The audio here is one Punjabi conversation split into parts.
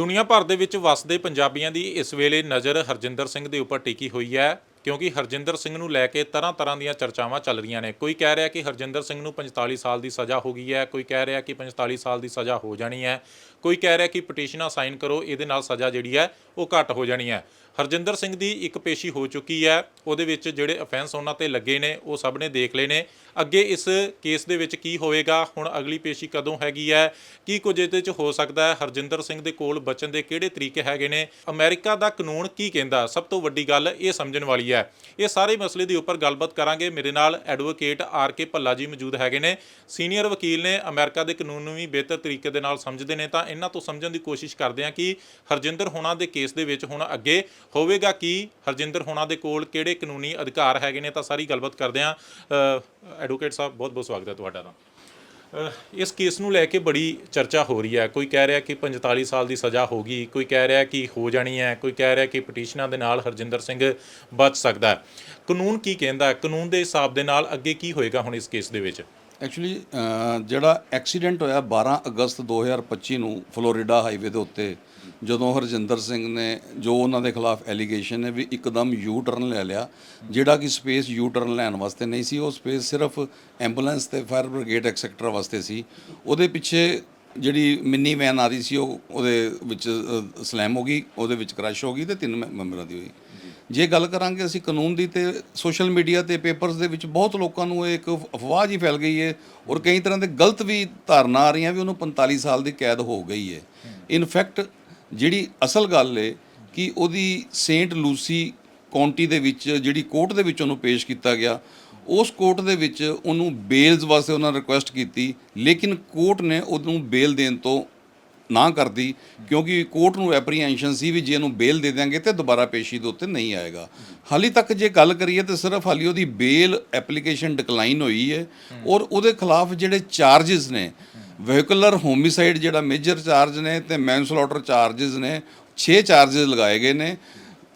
ਦੁਨੀਆ ਭਰ ਦੇ ਵਿੱਚ ਵਸਦੇ ਪੰਜਾਬੀਆਂ ਦੀ ਇਸ ਵੇਲੇ ਨਜ਼ਰ ਹਰਜਿੰਦਰ ਸਿੰਘ ਦੇ ਉੱਪਰ ਟਿਕੀ ਹੋਈ ਹੈ, ਕਿਉਂਕਿ ਹਰਜਿੰਦਰ ਸਿੰਘ ਨੂੰ ਲੈ ਕੇ ਤਰ੍ਹਾਂ ਤਰ੍ਹਾਂ ਦੀਆਂ ਚਰਚਾਵਾਂ ਚੱਲ ਰਹੀਆਂ ਨੇ। ਕੋਈ ਕਹਿ ਰਿਹਾ ਕਿ ਹਰਜਿੰਦਰ ਸਿੰਘ ਨੂੰ 45 ਸਾਲ ਦੀ ਸਜ਼ਾ ਹੋ ਗਈ ਹੈ, ਕੋਈ ਕਹਿ ਰਿਹਾ ਕਿ 45 ਸਾਲ ਦੀ ਸਜ਼ਾ ਹੋ ਜਾਣੀ ਹੈ। ਕੋਈ ਕਹਿ ਰਿਹਾ ਕਿ ਪਟੀਸ਼ਨਾਂ ਸਾਈਨ ਕਰੋ, ਇਹਦੇ ਨਾਲ ਸਜ਼ਾ ਜਿਹੜੀ ਹੈ ਉਹ ਘੱਟ ਹੋ ਜਾਣੀ ਹੈ। ਹਰਜਿੰਦਰ ਸਿੰਘ ਦੀ ਇੱਕ ਪੇਸ਼ੀ ਹੋ ਚੁੱਕੀ ਹੈ, ਉਹਦੇ ਵਿੱਚ ਜਿਹੜੇ ਅਫੈਂਸ ਉਹਨਾਂ ਤੇ ਲੱਗੇ ਨੇ, ਉਹ ਸਭ ਨੇ ਦੇਖ ਲਏ ਨੇ। ਅੱਗੇ ਇਸ ਕੇਸ ਦੇ ਵਿੱਚ ਕੀ ਹੋਵੇਗਾ, ਹੁਣ ਅਗਲੀ ਪੇਸ਼ੀ ਕਦੋਂ ਹੈਗੀ ਹੈ, ਕੀ ਕੁਝ ਇਹਦੇ ਵਿੱਚ ਹੋ ਸਕਦਾ ਹੈ, ਹਰਜਿੰਦਰ ਸਿੰਘ ਦੇ ਕੋਲ ਬਚਣ ਦੇ ਕਿਹੜੇ ਤਰੀਕੇ ਹੈਗੇ ਨੇ, ਅਮਰੀਕਾ ਦਾ ਕਾਨੂੰਨ ਕੀ ਕਹਿੰਦਾ, ਸਭ ਤੋਂ ਵੱਡੀ ਗੱਲ ਇਹ ਸਮਝਣ ਵਾਲੀ ਹੈ। ਇਹ ਸਾਰੇ ਮਸਲੇ ਦੇ ਉੱਪਰ ਗੱਲਬਾਤ ਕਰਾਂਗੇ। ਮੇਰੇ ਨਾਲ ਐਡਵੋਕੇਟ ਆਰ ਕੇ ਭੱਲਾ ਜੀ ਮੌਜੂਦ ਹੈਗੇ ਨੇ। ਸੀਨੀਅਰ ਵਕੀਲ ਨੇ ਅਮਰੀਕਾ ਦੇ ਕਾਨੂੰਨ ਨੂੰ ਵੀ ਬਿਹਤਰ ਤਰੀਕੇ ਦੇ ਨਾਲ ਸਮਝਦੇ ਨੇ, ਤਾਂ ਇਹਨਾਂ ਤੋਂ ਸਮਝਣ ਦੀ ਕੋਸ਼ਿਸ਼ ਕਰਦੇ ਹਾਂ ਕਿ ਹਰਜਿੰਦਰ ਹੋਣਾ ਦੇ ਕੇਸ ਦੇ ਵਿੱਚ ਹੁਣ ਅੱਗੇ ਹੋਵੇਗਾ ਕੀ? ਹਰਜਿੰਦਰ ਹੋਣਾ ਦੇ ਕੋਲ ਕਿਹੜੇ ਕਾਨੂੰਨੀ ਅਧਿਕਾਰ ਹੈਗੇ ਨੇ ਤਾਂ ਸਾਰੀ ਗੱਲਬਾਤ ਕਰਦੇ ਹਾਂ। ਐਡਵੋਕੇਟ ਸਾਹਿਬ, ਬਹੁਤ ਬਹੁਤ ਸਵਾਗਤ ਹੈ ਤੁਹਾਡਾ ਦਾ ਇਸ ਕੇਸ ਨੂੰ ਲੈ ਕੇ ਬੜੀ ਚਰਚਾ ਹੋ ਰਹੀ ਹੈ। ਕੋਈ ਕਹਿ ਰਿਹਾ ਕਿ 45 ਸਾਲ ਦੀ ਸਜ਼ਾ ਹੋਗੀ ਕੋਈ ਕਹਿ ਰਿਹਾ ਕਿ ਹੋ ਜਾਣੀ ਹੈ, ਕੋਈ ਕਹਿ ਰਿਹਾ ਕਿ ਪਟੀਸ਼ਨਾਂ ਦੇ ਨਾਲ ਹਰਜਿੰਦਰ ਸਿੰਘ ਬਚ ਸਕਦਾ ਹੈ। ਕਾਨੂੰਨ ਕੀ ਕਹਿੰਦਾ ਕਾਨੂੰਨ ਦੇ ਹਿਸਾਬ ਦੇ ਨਾਲ ਅੱਗੇ ਕੀ ਹੋਏਗਾ ਹੁਣ ਇਸ ਕੇਸ ਦੇ ਵਿੱਚ? ਐਕਚੁਅਲੀ ਜਿਹੜਾ ਐਕਸੀਡੈਂਟ ਹੋਇਆ 12 ਅਗਸਤ 2025 ਨੂੰ ਫਲੋਰੀਡਾ ਹਾਈਵੇ ਦੇ ਉੱਤੇ, ਜਦੋਂ ਹਰਜਿੰਦਰ ਸਿੰਘ ਨੇ, ਜੋ ਉਹਨਾਂ ਦੇ ਖਿਲਾਫ ਐਲੀਗੇਸ਼ਨ ਹੈ ਵੀ ਇੱਕਦਮ ਯੂ ਟਰਨ ਲੈ ਲਿਆ, ਜਿਹੜਾ ਕਿ ਸਪੇਸ ਯੂ ਟਰਨ ਲੈਣ ਵਾਸਤੇ ਨਹੀਂ ਸੀ, ਉਹ ਸਪੇਸ ਸਿਰਫ ਐਂਬੂਲੈਂਸ ਤੇ ਫਾਇਰ ਬ੍ਰਿਗੇਡ ਐਕਸੈਕਟਰ ਵਾਸਤੇ ਸੀ। ਉਹਦੇ ਪਿੱਛੇ ਜਿਹੜੀ ਮਿੰਨੀ ਵੈਨ ਆ ਰਹੀ ਸੀ, ਉਹ ਉਹਦੇ ਵਿੱਚ ਸਲੈਮ ਹੋ ਗਈ, ਉਹਦੇ ਵਿੱਚ ਕ੍ਰੈਸ਼ ਹੋ ਗਈ ਤੇ ਤਿੰਨ ਮੈ- ਮੈਂਬਰਾਂ ਦੀ ਹੋਈ। ਜੇ ਗੱਲ ਕਰਾਂਗੇ ਅਸੀਂ ਕਾਨੂੰਨ ਦੀ ਤੇ ਸੋਸ਼ਲ ਮੀਡੀਆ ਤੇ ਪੇਪਰਸ ਦੇ ਵਿੱਚ ਬਹੁਤ ਲੋਕਾਂ ਨੂੰ ਇਹ ਇੱਕ ਅਫਵਾਹ ਜੀ ਫੈਲ ਗਈ ਹੈ ਔਰ ਕਈ ਤਰ੍ਹਾਂ ਦੇ ਗਲਤ ਵੀ ਧਾਰਨਾ ਆ ਰਹੀਆਂ ਵੀ ਉਹਨੂੰ 45 ਸਾਲ ਦੀ ਕੈਦ ਹੋ ਗਈ ਹੈ ਇਨਫੈਕਟ ਜਿਹੜੀ ਅਸਲ ਗੱਲ ਹੈ ਕਿ ਉਹਦੀ ਸੇਂਟ ਲੂਸੀ ਕਾਉਂਟੀ ਦੇ ਵਿੱਚ ਜਿਹੜੀ ਕੋਰਟ ਦੇ ਵਿੱਚ ਉਹਨੂੰ ਪੇਸ਼ ਕੀਤਾ ਗਿਆ, ਉਸ ਕੋਰਟ ਦੇ ਵਿੱਚ ਉਹਨੂੰ ਬੇਲਸ ਵਾਸਤੇ ਉਹਨਾਂ ਰਿਕੁਐਸਟ ਕੀਤੀ, ਲੇਕਿਨ ਕੋਰਟ ਨੇ ਉਹਨੂੰ ਬੇਲ ਦੇਣ ਤੋਂ ਨਾ ਕਰਦੀ, ਕਿਉਂਕਿ ਕੋਰਟ ਨੂੰ ਐਪਰੀਹੈਂਸ਼ਨ ਸੀ ਵੀ ਜੇ ਇਹਨੂੰ ਬੇਲ ਦੇ ਦਿਆਂਗੇ ਤੇ ਦੁਬਾਰਾ ਪੇਸ਼ੀ ਦੇ ਉੱਤੇ ਨਹੀਂ ਆਏਗਾ। ਹਾਲੀ ਤੱਕ ਜੇ ਗੱਲ ਕਰੀਏ ਤੇ ਸਿਰਫ ਹਾਲੀ ਉਹਦੀ ਬੇਲ ਐਪਲੀਕੇਸ਼ਨ ਡਿਕਲਾਈਨ ਹੋਈ ਹੈ ਔਰ ਉਹਦੇ ਖਿਲਾਫ ਜਿਹੜੇ ਚਾਰजेस ਨੇ ਵਹੀਕੂਲਰ ਹੋਮਿਸਾਈਡ ਜਿਹੜਾ ਮੇਜਰ ਚਾਰਜ ਨੇ ਤੇ ਮੈਨਸਲੌਟਰ ਚਾਰजेस ਨੇ 6 ਚਾਰजेस ਲਗਾਏ ਗਏ ਨੇ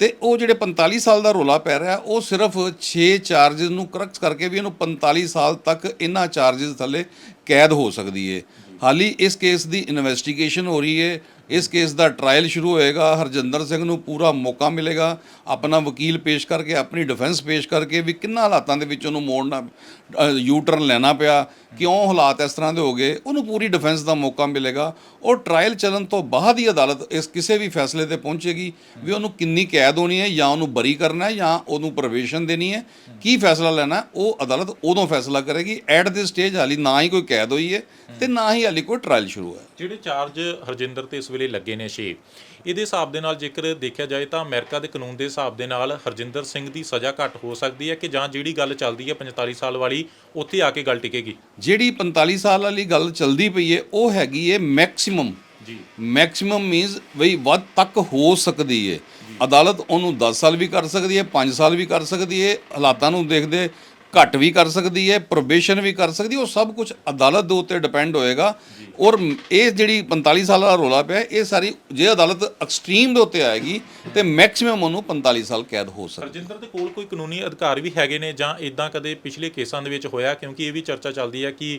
ਤੇ ਉਹ ਜਿਹੜੇ 45 ਸਾਲ ਦਾ ਰੋਲਾ ਪੈ ਰਿਹਾ, ਉਹ ਸਿਰਫ 6 ਚਾਰजेस ਨੂੰ ਕਰੈਕਟ ਕਰਕੇ ਵੀ ਇਹਨੂੰ 45 ਸਾਲ ਤੱਕ ਇਹਨਾਂ ਚਾਰजेस ਥੱਲੇ ਕੈਦ ਹੋ ਸਕਦੀ ਏ। ਹਾਲੀ ਇਸ ਕੇਸ ਦੀ ਇਨਵੈਸਟੀਗੇਸ਼ਨ ਹੋ ਰਹੀ ਹੈ। ਇਸ ਕੇਸ ਦਾ ਟ੍ਰਾਇਲ ਸ਼ੁਰੂ ਹੋਏਗਾ, ਹਰਜਿੰਦਰ ਸਿੰਘ ਨੂੰ ਪੂਰਾ ਮੌਕਾ ਮਿਲੇਗਾ, ਆਪਣਾ ਵਕੀਲ ਪੇਸ਼ ਕਰਕੇ, ਆਪਣੀ ਡਿਫੈਂਸ ਪੇਸ਼ ਕਰਕੇ ਵੀ ਕਿੰਨਾ ਹਾਲਾਤਾਂ ਦੇ ਵਿੱਚ ਉਹਨੂੰ ਮੋੜਨਾ ਯੂ ਟਰਨ ਲੈਣਾ ਪਿਆ, ਕਿਉਂ ਹਾਲਾਤ ਇਸ ਤਰ੍ਹਾਂ ਦੇ ਹੋ ਗਏ, ਉਹਨੂੰ ਪੂਰੀ ਡਿਫੈਂਸ ਦਾ ਮੌਕਾ ਮਿਲੇਗਾ। ਉਹ ਟ੍ਰਾਇਲ ਚੱਲਣ ਤੋਂ ਬਾਅਦ ਹੀ ਅਦਾਲਤ ਇਸ ਕਿਸੇ ਵੀ ਫੈਸਲੇ ਤੇ ਪਹੁੰਚੇਗੀ ਵੀ ਉਹਨੂੰ ਕਿੰਨੀ ਕੈਦ ਹੋਣੀ ਹੈ, ਜਾਂ ਉਹਨੂੰ ਬਰੀ ਕਰਨਾ ਹੈ, ਜਾਂ ਉਹਨੂੰ ਪ੍ਰਵੇਸ਼ਨ ਦੇਣੀ ਹੈ। ਕੀ ਫੈਸਲਾ ਲੈਣਾ ਉਹ ਅਦਾਲਤ ਉਦੋਂ ਫੈਸਲਾ ਕਰੇਗੀ ਐਟ ਦਿਸ ਸਟੇਜ ਹਾਲੀ ਨਾ ਹੀ ਕੋਈ ਕੈਦ ਹੋਈ ਹੈ ਤੇ ਨਾ ਹੀ ਹਾਲੀ ਕੋਈ ਟ੍ਰਾਇਲ ਸ਼ੁਰੂ ਹੈ ਜਿਹੜੇ ਚਾਰਜ ਹਰਜਿੰਦਰ ਤੇ ਇਸ ਵੇਲੇ ਲੱਗੇ ਨੇ 6 ਇਹਦੇ ਹਿਸਾਬ ਦੇ ਨਾਲ ਜੇਕਰ ਦੇਖਿਆ ਜਾਏ ਤਾਂ ਅਮਰੀਕਾ ਦੇ ਕਾਨੂੰਨ ਦੇ ਹਿਸਾਬ ਦੇ ਨਾਲ ਹਰਜਿੰਦਰ ਸਿੰਘ ਦੀ ਸਜ਼ਾ ਘੱਟ ਹੋ ਸਕਦੀ ਹੈ ਕਿ ਜਾਂ ਜਿਹੜੀ ਗੱਲ ਚੱਲਦੀ ਹੈ 45 ਸਾਲ ਵਾਲੀ ਉੱਥੇ ਆ ਕੇ ਗੱਲ ਟਿਕੇਗੀ। ਜਿਹੜੀ 45 ਸਾਲ ਵਾਲੀ ਗੱਲ ਚੱਲਦੀ ਪਈ ਹੈ ਉਹ ਹੈਗੀ ਹੈ ਮੈਕਸਿਮਮ। ਜੀ। ਮੈਕਸਿਮਮ ਮੀਨਸ ਬਈ ਵੱਧ ਤੱਕ ਹੋ ਸਕਦੀ ਹੈ। ਅਦਾਲਤ ਉਹਨੂੰ 10 ਸਾਲ ਵੀ ਕਰ ਸਕਦੀ ਹੈ 5 ਸਾਲ ਵੀ ਕਰ ਸਕਦੀ ਹੈ ਹਾਲਾਤਾਂ ਨੂੰ ਦੇਖਦੇ ਘੱਟ ਵੀ ਕਰ ਸਕਦੀ ਹੈ ਪ੍ਰੋਬੇਸ਼ਨ ਵੀ ਕਰ ਸਕਦੀ ਉਹ ਸਭ ਕੁਝ ਅਦਾਲਤ ਦੇ ਉੱਤੇ ਡਿਪੈਂਡ ਹੋਏਗਾ। ਔਰ ਇਹ ਜਿਹੜੀ 45 ਸਾਲ ਦਾ ਰੋਲਾ ਪਿਆ ਇਹ ਸਾਰੀ ਜੇ ਅਦਾਲਤ ਐਕਸਟ੍ਰੀਮ ਦੇ ਉੱਤੇ ਆਏਗੀ ਤੇ ਮੈਕਸਿਮਮ ਉਹਨੂੰ 45 ਸਾਲ ਕੈਦ ਹੋ ਸਕਦੀ। ਹਰਜਿੰਦਰ ਦੇ ਕੋਲ ਕੋਈ ਕਾਨੂੰਨੀ ਅਧਿਕਾਰ ਵੀ ਹੈਗੇ ਨੇ ਜਾਂ ਇਦਾਂ ਕਦੇ ਪਿਛਲੇ ਕੇਸਾਂ ਦੇ ਵਿੱਚ ਹੋਇਆ? ਕਿਉਂਕਿ ਇਹ ਵੀ ਚਰਚਾ ਚੱਲਦੀ ਹੈ ਕਿ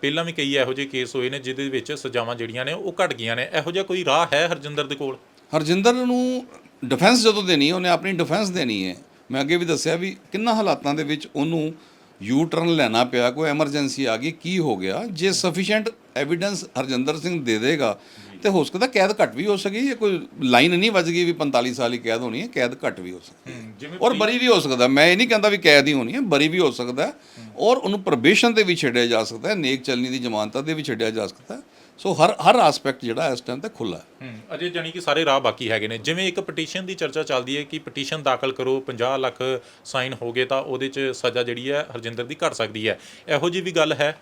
ਪਹਿਲਾਂ ਵੀ ਕਈ ਇਹੋ ਜਿਹੇ ਕੇਸ ਹੋਏ ਨੇ ਜਿਹਦੇ ਵਿੱਚ ਸਜ਼ਾਵਾਂ ਜਿਹੜੀਆਂ ਨੇ ਉਹ ਘਟ ਗਈਆਂ ਨੇ। ਇਹੋ ਜਿਹਾ ਕੋਈ ਰਾਹ ਹੈ ਹਰਜਿੰਦਰ ਦੇ ਕੋਲ? ਹਰਜਿੰਦਰ ਨੂੰ ਡਿਫੈਂਸ ਜਦੋਂ ਦੇਣੀ ਉਹਨੇ ਆਪਣੀ ਡਿਫੈਂਸ ਦੇਣੀ ਹੈ। ਮੈਂ ਅੱਗੇ ਵੀ ਦੱਸਿਆ ਵੀ ਕਿੰਨਾ ਹਾਲਾਤਾਂ ਦੇ ਵਿੱਚ ਉਹਨੂੰ ਯੂ ਟਰਨ ਲੈਣਾ ਪਿਆ ਕੋਈ ਐਮਰਜੈਂਸੀ ਆ ਗਈ ਕੀ ਹੋ ਗਿਆ? ਜੇ ਸਫੀਸ਼ੀਐਂਟ ਐਵੀਡੈਂਸ ਹਰਜਿੰਦਰ ਸਿੰਘ ਦੇ ਦੇਗਾ ਤੇ ਹੋ ਸਕਦਾ ਕੈਦ ਘੱਟ ਵੀ ਹੋ ਸਕੀ ਇਹ ਕੋਈ ਲਾਈਨ ਨਹੀਂ ਵੱਜ ਗਈ ਵੀ 45 ਸਾਲ ਹੀ ਕੈਦ ਹੋਣੀ ਹੈ ਕੈਦ ਘੱਟ ਵੀ ਹੋ ਸਕਦੀ ਹੈ। ਔਰ ਬਰੀ ਵੀ ਹੋ ਸਕਦਾ ਮੈਂ ਇਹ ਨਹੀਂ ਕਹਿੰਦਾ ਵੀ ਕੈਦ ਹੀ ਹੋਣੀ ਹੈ ਬਰੀ ਵੀ ਹੋ ਸਕਦਾ ਔਰ ਉਹਨੂੰ ਪ੍ਰੋਬੇਸ਼ਨ ਤੇ ਵੀ ਛੱਡਿਆ ਜਾ ਸਕਦਾ ਹੈ ਨੇਕ ਚੱਲਣੀ ਦੀ ਜ਼ਮਾਨਤ ਤੇ ਵੀ ਛੱਡਿਆ ਜਾ ਸਕਦਾ ਹੈ। ਸੋ ਹਰ ਹਰ ਐਸਪੈਕਟ ਜਿਹੜਾ ਇਸ ਟਾਈਮ ਤੇ ਖੁੱਲਾ ਹੂੰ। ਅਜੇ ਜਾਨੀ ਕਿ ਸਾਰੇ ਰਾਹ ਬਾਕੀ ਹੈਗੇ ਨੇ। ਜਿਵੇਂ ਇੱਕ ਪਟੀਸ਼ਨ ਦੀ ਚਰਚਾ ਚੱਲਦੀ ਹੈ ਕਿ ਪਟੀਸ਼ਨ ਦਾਖਲ ਕਰੋ 50 ਲੱਖ ਸਾਈਨ ਹੋ ਗਏ ਤਾਂ ਉਹਦੇ 'ਚ ਸਜ਼ਾ ਜਿਹੜੀ ਹੈ ਹਰਜਿੰਦਰ ਦੀ ਘਟ ਸਕਦੀ ਹੈ। ਇਹੋ ਜੀ ਵੀ ਗੱਲ ਹੈ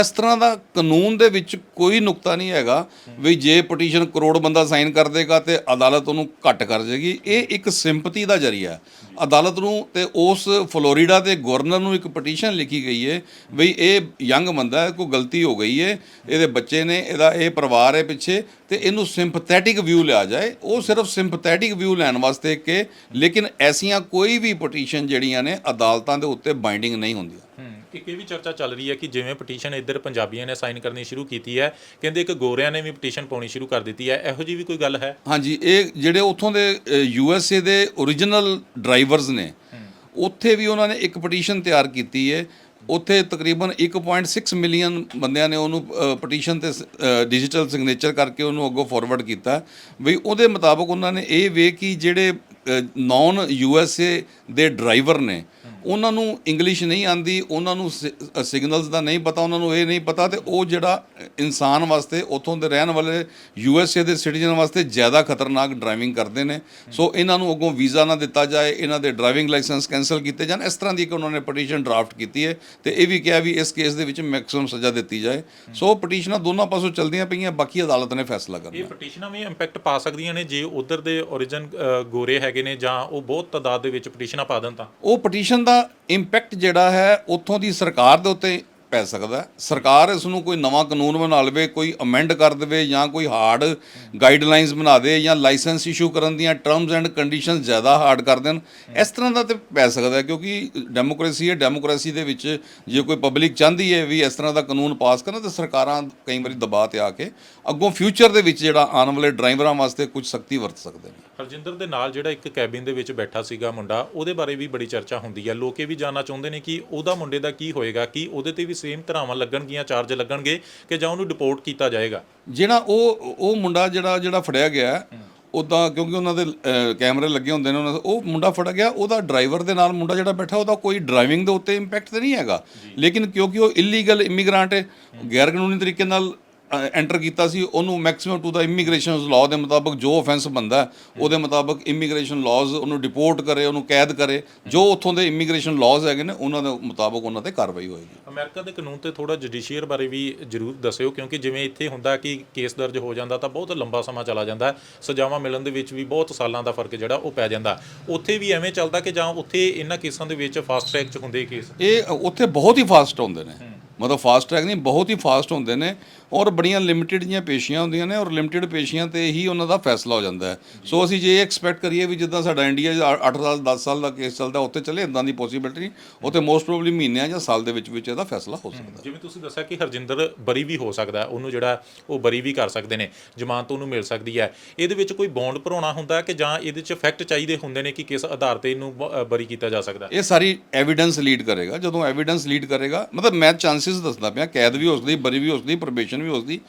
ਇਸ ਤਰ੍ਹਾਂ ਦਾ ਕਾਨੂੰਨ ਦੇ ਵਿੱਚ ਕੋਈ ਨੁਕਤਾ ਨਹੀਂ ਹੈਗਾ ਵੀ ਜੇ ਪਟੀਸ਼ਨ ਕਰੋੜ ਬੰਦਾ ਸਾਈਨ ਕਰ ਦੇਗਾ ਤੇ ਅਦਾਲਤ ਉਹਨੂੰ ਘੱਟ ਕਰ ਜੇਗੀ। ਇਹ ਇੱਕ ਸਿੰਪਤੀ ਦਾ ਜਰੀਆ ਹੈ। ਅਦਾਲਤ ਨੂੰ ਤੇ ਉਸ ਫਲੋਰੀਡਾ ਦੇ ਗਵਰਨਰ ਨੂੰ ਇੱਕ ਪਟੀਸ਼ਨ ਲਿਖੀ ਗਈ ਹੈ ਵੀ ਇਹ ਯੰਗ ਬੰਦਾ ਕੋਈ ਗਲਤੀ ਹੋ ਗਈ ਹੈ, ਇਹਦੇ ਬੱਚੇ ਨੇ, ਇਹਦਾ ਇਹ ਪਰਿਵਾਰ ਹੈ ਪਿੱਛੇ ਤੇ ਇਹਨੂੰ ਸਿੰਪਥੈਟਿਕ ਵਿਊ ਲਿਆ ਜਾਏ। ਉਹ ਸਿਰਫ ਸਿੰਪਥੈਟਿਕ ਵਿਊ ਲੈਣ ਵਾਸਤੇ ਕਿ ਲੇਕਿਨ ਐਸੀਆਂ ਕੋਈ ਵੀ ਪਟੀਸ਼ਨ ਜਿਹੜੀਆਂ ਨੇ ਅਦਾਲਤਾਂ ਦੇ ਉੱਤੇ ਬਾਈਂਡਿੰਗ ਨਹੀਂ ਹੁੰਦੀਆਂ। ਇੱਕ ਇਹ ਵੀ ਚਰਚਾ ਚੱਲ ਰਹੀ ਹੈ ਕਿ ਜਿਵੇਂ ਪਟੀਸ਼ਨ ਇੱਧਰ ਪੰਜਾਬੀਆਂ ਨੇ ਸਾਈਨ ਕਰਨੀ ਸ਼ੁਰੂ ਕੀਤੀ ਹੈ, ਕਹਿੰਦੇ ਇੱਕ ਗੋਰਿਆਂ ਨੇ ਵੀ ਪਟੀਸ਼ਨ ਪਾਉਣੀ ਸ਼ੁਰੂ ਕਰ ਦਿੱਤੀ ਹੈ, ਇਹੋ ਜੀ ਵੀ ਕੋਈ ਗੱਲ ਹੈ? ਹਾਂਜੀ, ਇਹ ਜਿਹੜੇ ਉੱਥੋਂ ਦੇ ਯੂ ਐਸ ਏ ਦੇ origignal ਡਰਾਈਵਰਸ ਨੇ, ਉੱਥੇ ਵੀ ਉਹਨਾਂ ਨੇ ਇੱਕ ਪਟੀਸ਼ਨ ਤਿਆਰ ਕੀਤੀ ਹੈ। ਉੱਥੇ ਤਕਰੀਬਨ 1.6 ਮਿਲੀਅਨ ਬੰਦਿਆਂ ਨੇ ਉਹਨੂੰ ਪਟੀਸ਼ਨ ਤੇ ਡਿਜੀਟਲ ਸਿਗਨੇਚਰ ਕਰਕੇ ਉਹਨੂੰ ਅੱਗੋਂ ਫਾਰਵਰਡ ਕੀਤਾ। ਵੀ ਉਹਦੇ ਮੁਤਾਬਕ ਉਹਨਾਂ ਨੇ ਇਹ ਵੇ ਕਿ ਜਿਹੜੇ ਨਾਨ ਯੂ ਐਸ ਏ ਦੇ ਡਰਾਈਵਰ ਨੇ ਉਹਨਾਂ ਨੂੰ ਇੰਗਲਿਸ਼ ਨਹੀਂ ਆਂਦੀ ਉਹਨਾਂ ਨੂੰ ਸਿਗਨਲਸ ਦਾ ਨਹੀਂ ਪਤਾ ਉਹਨਾਂ ਨੂੰ ਇਹ ਨਹੀਂ ਪਤਾ ਤੇ ਉਹ ਜਿਹੜਾ ਇਨਸਾਨ ਵਾਸਤੇ ਉੱਥੋਂ ਦੇ ਰਹਿਣ ਵਾਲੇ ਯੂ ਐਸ ਏ ਦੇ ਸਿਟੀਜ਼ਨ ਵਾਸਤੇ ਜ਼ਿਆਦਾ ਖਤਰਨਾਕ ਡਰਾਈਵਿੰਗ ਕਰਦੇ ਨੇ। ਸੋ ਇਹਨਾਂ ਨੂੰ ਅੱਗੋਂ ਵੀਜ਼ਾ ਨਾ ਦਿੱਤਾ ਜਾਏ ਇਹਨਾਂ ਦੇ ਡਰਾਈਵਿੰਗ ਲਾਇਸੈਂਸ ਕੈਨਸਲ ਕੀਤੇ ਜਾਣ ਇਸ ਤਰ੍ਹਾਂ ਦੀ ਇੱਕ ਉਹਨਾਂ ਨੇ ਪਟੀਸ਼ਨ ਡਰਾਫਟ ਕੀਤੀ ਹੈ ਤੇ ਇਹ ਵੀ ਕਿਹਾ ਵੀ ਇਸ ਕੇਸ ਦੇ ਵਿੱਚ ਮੈਕਸਿਮਮ ਸਜ਼ਾ ਦਿੱਤੀ ਜਾਏ। ਸੋ ਪਟੀਸ਼ਨਾਂ ਦੋਨਾਂ ਪਾਸੋਂ ਚੱਲਦੀਆਂ ਪਈਆਂ ਬਾਕੀ ਅਦਾਲਤ ਨੇ ਫੈਸਲਾ ਕਰਨਾ। ਇਹ ਪਟੀਸ਼ਨਾਂ ਵੀ ਇੰਪੈਕਟ ਪਾ ਸਕਦੀਆਂ ਨੇ ਜੇ ਉਧਰ ਦੇ origin ਗੋਰੇ ਹੈਗੇ ਨੇ ਜਾਂ ਉਹ ਬਹੁਤ ਤਾਦਾਦ ਦੇ ਵਿੱਚ ਪਟੀਸ਼ਨਾਂ ਪਾ ਦੇਣ ਤਾਂ। ਉਹ ਪਟੀਸ਼ਨ ਦਾ ਇੰਪੈਕਟ ਜਿਹੜਾ ਹੈ ਉੱਥੋਂ ਦੀ ਸਰਕਾਰ ਦੇ ਉੱਤੇ ਪੈ ਸਕਦਾ ਸਰਕਾਰ ਇਸ ਨੂੰ ਕੋਈ ਨਵਾਂ ਕਾਨੂੰਨ ਬਣਾ ਲਵੇ, ਕੋਈ ਅਮੈਂਡ ਕਰ ਦੇਵੇ ਜਾਂ ਕੋਈ ਹਾਰਡ ਗਾਈਡਲਾਈਨਸ ਬਣਾ ਦੇ ਜਾਂ ਲਾਇਸੈਂਸ ਇਸ਼ੂ ਕਰਨ ਦੀਆਂ ਟਰਮਸ ਐਂਡ ਕੰਡੀਸ਼ਨਸ ਜ਼ਿਆਦਾ ਹਾਰਡ ਕਰ ਦੇਣ, ਇਸ ਤਰ੍ਹਾਂ ਦਾ ਤੇ ਪੈ ਸਕਦਾ ਕਿਉਂਕਿ ਡੈਮੋਕ੍ਰੇਸੀ ਹੈ ਡੈਮੋਕ੍ਰੇਸੀ ਦੇ ਵਿੱਚ ਜੇ ਕੋਈ ਪਬਲਿਕ ਚਾਹੁੰਦੀ ਹੈ ਵੀ ਇਸ ਤਰ੍ਹਾਂ ਦਾ ਕਾਨੂੰਨ ਪਾਸ ਕਰਨ, ਤਾਂ ਸਰਕਾਰਾਂ ਕਈ ਵਾਰੀ ਦਬਾਅ ਤੇ ਆ ਕੇ ਅੱਗੋਂ ਫਿਊਚਰ ਦੇ ਵਿੱਚ ਜਿਹੜਾ ਆਉਣ ਵਾਲੇ ਡਰਾਈਵਰਾਂ ਵਾਸਤੇ ਕੁਝ ਸਖਤੀ ਵਰਤ ਸਕਦੇ ਨੇ। ਹਰਜਿੰਦਰ ਦੇ ਨਾਲ ਜਿਹੜਾ ਇੱਕ ਕੈਬਿਨ ਦੇ ਵਿੱਚ ਬੈਠਾ ਸੀਗਾ ਮੁੰਡਾ, ਉਹਦੇ ਬਾਰੇ ਵੀ ਬੜੀ ਚਰਚਾ ਹੁੰਦੀ ਹੈ। ਲੋਕ ਇਹ ਵੀ ਜਾਣਨਾ ਚਾਹੁੰਦੇ ਨੇ ਕਿ ਉਹਦਾ ਮੁੰਡੇ ਦਾ ਕੀ ਹੋਏਗਾ, ਕਿ ਉਹਦੇ ਤੇ ਵੀ ਸੇਮ ਧਰਾਵਾਂ ਲੱਗਣਗੀਆਂ ਚਾਰਜ ਲੱਗਣਗੇ ਕਿ ਜਾਂ ਉਹਨੂੰ ਡਿਪੋਰਟ ਕੀਤਾ ਜਾਏਗਾ। ਜਿਹੜਾ ਉਹ ਉਹ ਮੁੰਡਾ ਜਿਹੜਾ ਜਿਹੜਾ ਫੜਿਆ ਗਿਆ ਉਦਾਂ ਕਿਉਂਕਿ ਉਹਨਾਂ ਦੇ ਕੈਮਰੇ ਲੱਗੇ ਹੁੰਦੇ ਨੇ ਉਹਨਾਂ ਉਹ ਮੁੰਡਾ ਫੜ ਗਿਆ ਉਹਦਾ ਡਰਾਈਵਰ ਦੇ ਨਾਲ ਮੁੰਡਾ ਜਿਹੜਾ ਬੈਠਾ ਉਹਦਾ ਕੋਈ ਡਰਾਈਵਿੰਗ ਦੇ ਉੱਤੇ ਇੰਪੈਕਟ ਤੇ ਨਹੀਂ ਹੈਗਾ। ਲੇਕਿਨ ਕਿਉਂਕਿ ਉਹ ਇਲੀਗਲ ਇਮੀਗ੍ਰੈਂਟ ਹੈ ਗੈਰ ਕਾਨੂੰਨੀ ਤਰੀਕੇ ਨਾਲ ਐਂਟਰ ਕੀਤਾ ਸੀ ਉਹਨੂੰ ਮੈਕਸਿਮਮ ਟੂ ਦਾ ਇਮੀਗ੍ਰੇਸ਼ਨ ਲਾਅ ਦੇ ਮੁਤਾਬਕ ਜੋ ਆਫੈਂਸ ਬੰਦਾ ਹੈ, ਉਹਦੇ ਮੁਤਾਬਕ ਇਮੀਗ੍ਰੇਸ਼ਨ ਲਾਜ਼ ਉਹਨੂੰ ਡਿਪੋਰਟ ਕਰੇ ਉਹਨੂੰ ਕੈਦ ਕਰੇ ਜੋ ਉੱਥੋਂ ਦੇ ਇਮੀਗ੍ਰੇਸ਼ਨ ਲਾਜ਼ ਹੈਗੇ ਨੇ ਉਹਨਾਂ ਦੇ ਮੁਤਾਬਕ ਉਹਨਾਂ ਤੇ ਕਾਰਵਾਈ ਹੋਏਗੀ। ਅਮਰੀਕਾ ਦੇ ਕਾਨੂੰਨ ਤੇ ਥੋੜਾ ਜੁਡੀਸ਼ੀਅਰ ਬਾਰੇ ਵੀ ਜ਼ਰੂਰ ਦੱਸਿਓ ਕਿਉਂਕਿ ਜਿਵੇਂ ਇੱਥੇ ਹੁੰਦਾ ਕਿ ਕੇਸ ਦਰਜ ਹੋ ਜਾਂਦਾ ਤਾਂ ਬਹੁਤ ਲੰਬਾ ਸਮਾਂ ਚਲਾ ਜਾਂਦਾ ਹੈ। ਸਜ਼ਾਵਾਂ ਮਿਲਣ ਦੇ ਵਿੱਚ ਵੀ ਬਹੁਤ ਸਾਲਾਂ ਦਾ ਫ਼ਰਕ ਜਿਹੜਾ ਉਹ ਪੈ ਜਾਂਦਾ। ਉੱਥੇ ਵੀ ਐਵੇਂ ਚੱਲਦਾ ਕਿ ਜਾਂ ਉੱਥੇ ਇਹਨਾਂ ਕੇਸਾਂ ਦੇ ਵਿੱਚ ਫਾਸਟ ਟਰੈਕ 'ਚ ਹੁੰਦੇ ਕੇਸ ਇਹ ਉੱਥੇ ਬਹੁਤ ਹੀ ਫਾਸਟ ਹੁੰਦੇ ਨੇ। ਮਤਲਬ ਫਾਸਟ ਟਰੈਕ ਨਹੀਂ ਬਹੁਤ ਹੀ ਫਾਸਟ ਹੁੰਦੇ ਨੇ। ਔਰ ਬੜੀਆਂ ਲਿਮਿਟਿਡ ਜੀਆਂ ਪੇਸ਼ੀਆਂ ਹੁੰਦੀਆਂ ਨੇ ਔਰ ਲਿਮਿਟਿਡ ਪੇਸ਼ੀਆਂ ਤੇ ਹੀ ਉਹਨਾਂ ਦਾ ਫੈਸਲਾ ਹੋ ਜਾਂਦਾ ਹੈ। ਸੋ ਅਸੀਂ ਜੇ ਐਕਸਪੈਕਟ ਕਰੀਏ ਵੀ ਜਿੱਦਾਂ ਸਾਡਾ ਇੰਡੀਆ 'ਚ 8 ਸਾਲ 10 ਸਾਲ ਦਾ ਕੇਸ ਚੱਲਦਾ ਉੱਥੇ ਚੱਲੇ ਇਦਾਂ ਦੀ ਪੋਸੀਬਿਲਿਟੀ ਉੱਥੇ ਮੋਸਟ ਪ੍ਰੋਬਬਲੀ ਮਹੀਨਿਆਂ ਜਾਂ ਸਾਲ ਦੇ ਵਿੱਚ ਵਿੱਚ ਇਹਦਾ ਫੈਸਲਾ ਹੋ ਸਕਦਾ ਜਿਵੇਂ ਤੁਸੀਂ ਦੱਸਿਆ ਕਿ ਹਰਜਿੰਦਰ ਬਰੀ ਵੀ ਹੋ ਸਕਦਾ ਉਹਨੂੰ ਜਿਹੜਾ ਉਹ ਬਰੀ ਵੀ ਕਰ ਸਕਦੇ ਨੇ ਜ਼ਮਾਨਤ ਉਹਨੂੰ ਮਿਲ ਸਕਦੀ ਹੈ। ਇਹਦੇ ਵਿੱਚ ਕੋਈ ਬੌਂਡ ਭਰਾਉਣਾ ਹੁੰਦਾ ਕਿ ਜਾਂ ਇਹਦੇ 'ਚ ਫੈਕਟ ਚਾਹੀਦੇ ਹੁੰਦੇ ਨੇ ਕਿ ਕਿਸ ਆਧਾਰ ਤੇ ਇਹਨੂੰ ਬਰੀ ਕੀਤਾ ਜਾ ਸਕਦਾ? ਇਹ ਸਾਰੀ ਐਵੀਡੈਂਸ ਲੀਡ ਕਰੇਗਾ। ਜਦੋਂ ਐਵੀਡੈਂਸ ਲੀਡ ਕਰੇਗਾ ਮਤਲਬ ਮੈਂ ਚਾਂਸਸ ਦੱਸਦਾ ਪਿਆ ਕੈਦ ਵੀ ਹੋ ਸਕਦੀ ਬਰੀ ਵੀ ਹੋ ਸਕਦੀ ਪ੍ਰੋਬੇਸ਼ਨ ਵੀ ਹੋ ਸਕਦੀ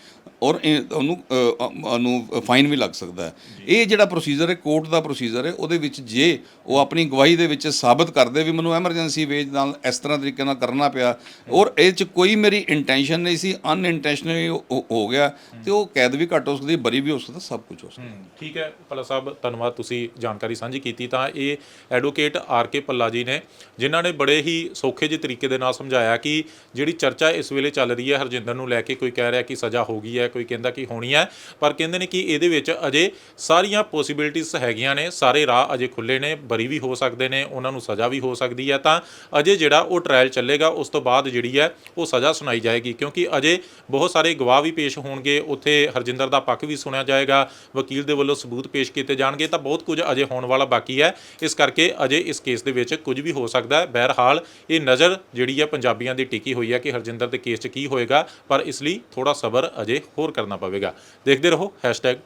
ਔਰ ਇਹ ਉਹਨੂੰ ਉਹਨੂੰ ਫਾਈਨ ਵੀ ਲੱਗ ਸਕਦਾ ਹੈ। ਇਹ ਜਿਹੜਾ ਪ੍ਰੋਸੀਜਰ ਹੈ ਕੋਰਟ ਦਾ ਪ੍ਰੋਸੀਜਰ ਹੈ, ਉਹਦੇ ਵਿੱਚ ਜੇ ਉਹ ਆਪਣੀ ਗਵਾਹੀ ਦੇ ਵਿੱਚ ਸਾਬਤ ਕਰਦੇ ਵੀ ਮੈਨੂੰ ਐਮਰਜੈਂਸੀ ਵੇਜ ਨਾਲ ਇਸ ਤਰ੍ਹਾਂ ਤਰੀਕੇ ਨਾਲ ਕਰਨਾ ਪਿਆ ਔਰ ਇਹ ਚ ਕੋਈ ਮੇਰੀ ਇੰਟੈਂਸ਼ਨ ਨਹੀਂ ਸੀ ਅਨਇੰਟੈਂਸ਼ਨਲੀ ਹੋ ਗਿਆ ਤੇ ਉਹ ਕੈਦ ਵੀ ਘੱਟ ਹੋ ਸਕਦੀ ਬਰੀ ਵੀ ਹੋ ਸਕਦਾ, ਸਭ ਕੁਝ ਹੋ ਸਕਦਾ। ਠੀਕ ਹੈ। ਪੱਲਾ ਸਾਹਿਬ, ਧੰਨਵਾਦ ਤੁਸੀਂ ਜਾਣਕਾਰੀ ਸਾਂਝੀ ਕੀਤੀ। ਤਾਂ ਇਹ ਐਡਵੋਕੇਟ ਆਰ ਕੇ ਪੱਲਾ ਜੀ ਨੇ, ਜਿਨ੍ਹਾਂ ਨੇ ਬੜੇ ਹੀ ਸੌਖੇ ਜਿਹੇ ਤਰੀਕੇ ਦੇ ਨਾਲ ਸਮਝਾਇਆ ਕਿ ਜਿਹੜੀ ਚਰਚਾ ਇਸ ਵੇਲੇ ਚੱਲ ਰਹੀ ਹੈ, ਹਰਜਿੰਦਰ ਨੂੰ ਲੈ ਕੇ ਕੋਈ ਕਹਿ ਰਿਹਾ ਕਿ ਸਜ਼ਾ ਹੋ ਗਈ ਹੈ ਕੋਈ ਕਹਿੰਦਾ ਕਿ ਹੋਣੀ ਹੈ, ਪਰ ਕਹਿੰਦੇ ਨੇ ਕਿ ਇਹਦੇ ਵਿੱਚ ਅਜੇ ਸਾਰੀਆਂ ਪੋਸਿਬਿਲਿਟੀਆਂ ਹੈਗੀਆਂ ਨੇ, ਸਾਰੇ ਰਾਹ ਅਜੇ ਖੁੱਲੇ ਨੇ, ਬਰੀ ਵੀ ਹੋ ਸਕਦੇ ਨੇ, ਉਹਨਾਂ ਨੂੰ ਸਜ਼ਾ ਵੀ ਹੋ ਸਕਦੀ ਹੈ। ਤਾਂ ਅਜੇ ਜਿਹੜਾ ਉਹ ਟ੍ਰਾਇਲ ਚੱਲੇਗਾ, ਉਸ ਤੋਂ ਬਾਅਦ ਜਿਹੜੀ ਹੈ, ਉਹ ਸਜ਼ਾ ਸੁਣਾਈ ਜਾਏਗੀ, ਕਿਉਂਕਿ ਅਜੇ ਬਹੁਤ ਸਾਰੇ ਗਵਾਹ ਵੀ ਪੇਸ਼ ਹੋਣਗੇ, ਉੱਥੇ ਹਰਜਿੰਦਰ ਦਾ ਪੱਖ ਵੀ ਸੁਣਿਆ ਜਾਏਗਾ, ਵਕੀਲ ਦੇ ਵੱਲੋਂ ਸਬੂਤ ਪੇਸ਼ ਕੀਤੇ ਜਾਣਗੇ, ਤਾਂ ਬਹੁਤ ਕੁਝ ਅਜੇ ਹੋਣ ਵਾਲਾ ਬਾਕੀ ਹੈ। ਇਸ ਕਰਕੇ ਅਜੇ ਇਸ ਕੇਸ ਦੇ ਵਿੱਚ ਕੁਝ ਵੀ ਹੋ ਸਕਦਾ ਹੈ। ਬਹਰਹਾਲ, ਇਹ ਨਜ਼ਰ ਜਿਹੜੀ ਹੈ ਪੰਜਾਬੀਆਂ ਦੀ ਟਿਕੀ ਹੋਈ ਹੈ ਕਿ ਹਰਜਿੰਦਰ ਦੇ ਕੇਸ 'ਚ ਕੀ ਹੋਏਗਾ, ਪਰ ਇਸ ਲਈ ਥੋੜਾ ਸਬਰ ਅਜੇ ਹੋਰ ਕਰਨਾ ਪਵੇਗਾ। ਦੇਖਦੇ ਰਹੋ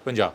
#ਪੰਜਾਬ।